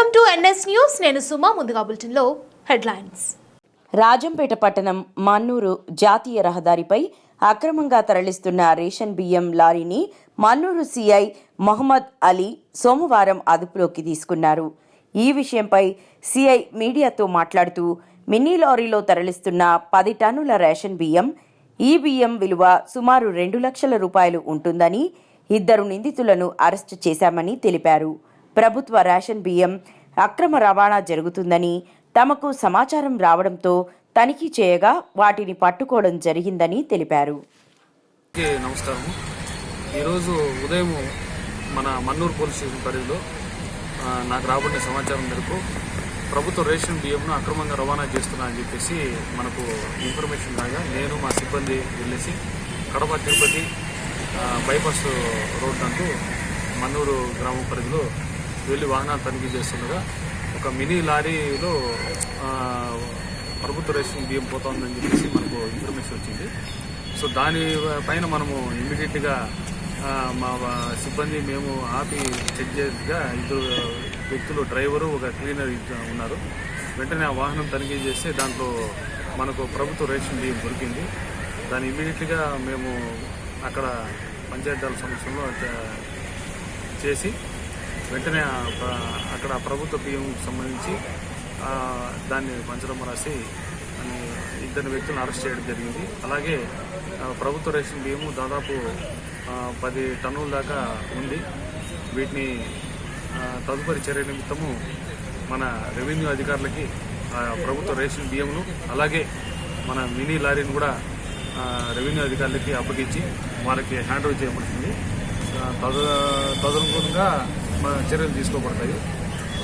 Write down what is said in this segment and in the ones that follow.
Welcome to NS news. నేను సుమా ముందుగా బులెటిన్లో హెడ్లైన్స్. రాజంపేట పట్టణం మన్నూరు జాతీయ రహదారిపై అక్రమంగా తరలిస్తున్న రేషన్ బియ్యం లారీని మన్నూరు సిఐ మొహమ్మద్ అలీ సోమవారం అదుపులోకి తీసుకున్నారు. ఈ విషయంపై సిఐ మీడియాతో మాట్లాడుతూ మినీ లారీలో తరలిస్తున్న పది టన్నుల రేషన్ బియ్యం ఈ బియ్యం విలువ సుమారు రెండు లక్షల రూపాయలు ఉంటుందని ఇద్దరు నిందితులను అరెస్టు చేశామని తెలిపారు. ప్రభుత్వ రేషన్ బియ్యం అక్రమ రవాణా జరుగుతుందని తమకు సమాచారం రావడంతో తనిఖీ చేయగా వాటిని పట్టుకోవడం జరిగిందని తెలిపారు. నమస్కారం. ఈరోజు ఉదయం మన మన్నూరు పోలీస్ స్టేషన్ పరిధిలో నాకు రాబడిన సమాచారం మేరకు ప్రభుత్వ రేషన్ బియ్యంను అక్రమంగా రవాణా చేస్తున్నా అని చెప్పేసి మనకు ఇన్ఫర్మేషన్ రాగా నేను మా సిబ్బంది వెళ్ళేసి కడప తిరుపతి బైపాస్ రోడ్ అంటూ మన్నూరు గ్రామం పరిధిలో వెళ్ళి వాహనాలు తనిఖీ చేస్తుండగా ఒక మినీ లారీలో ప్రభుత్వ రేషన్ బియ్యం పోతుందని చెప్పేసి మనకు ఇన్ఫర్మేషన్ వచ్చింది. సో దాని పైన మనము ఇమ్మీడియట్గా మా సిబ్బంది మేము ఆపి చెక్ చేయగా ఇద్దరు వ్యక్తులు డ్రైవరు ఒక క్లీనర్ ఉన్నారు. వెంటనే ఆ వాహనం తనిఖీ చేస్తే దాంట్లో మనకు ప్రభుత్వ రేషన్ బియ్యం దొరికింది. దాన్ని ఇమ్మీడియట్గా మేము అక్కడ పంచాయతీరాజ్ సమస్యలో చేసి వెంటనే అక్కడ ప్రభుత్వ బియ్యం సంబంధించి దాన్ని పంచడం రాసి ఇద్దరు వ్యక్తులను అరెస్ట్ చేయడం జరిగింది. అలాగే ప్రభుత్వ రేషన్ బియ్యము దాదాపు పది టన్నుల దాకా ఉంది. వీటిని తదుపరి చర్య నిమిత్తము మన రెవెన్యూ అధికారులకి ప్రభుత్వ రేషన్ బియ్యమును అలాగే మన మినీ లారీని కూడా రెవెన్యూ అధికారులకి అప్పగించి వారికి హ్యాండ్ ఓవర్ చేయబడుతుంది. తద తదనుగుణంగా చర్యలు తీసుకోబడతాయి.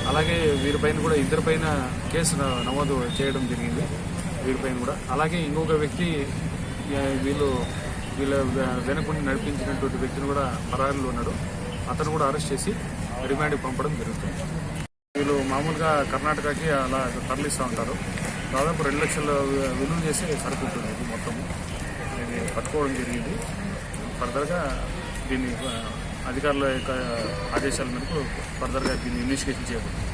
అలాగే వీరిపైన కూడా ఇద్దరిపైన కేసు నమోదు చేయడం జరిగింది. వీరిపైన కూడా. అలాగే ఇంకొక వ్యక్తి వీళ్ళు వీళ్ళ వె- వెనకుండి నడిపించినటువంటి వ్యక్తిని కూడా పరారీలో ఉన్నాడు. అతను కూడా అరెస్ట్ చేసి రిమాండ్కి పంపడం జరుగుతుంది. వీళ్ళు మామూలుగా కర్ణాటకకి అలా తరలిస్తూ ఉంటారు. దాదాపు రెండు లక్షల విలువ చేసి సరుకు ఉంటుంది ఇది మొత్తం. ఇది పట్టుకోవడం జరిగింది. ఫర్దర్గా దీన్ని అధికారుల యొక్క ఆదేశాల మేరకు ఫర్దర్గా దీన్ని ఇన్వెస్టిగేషన్ చేయబడుతుంది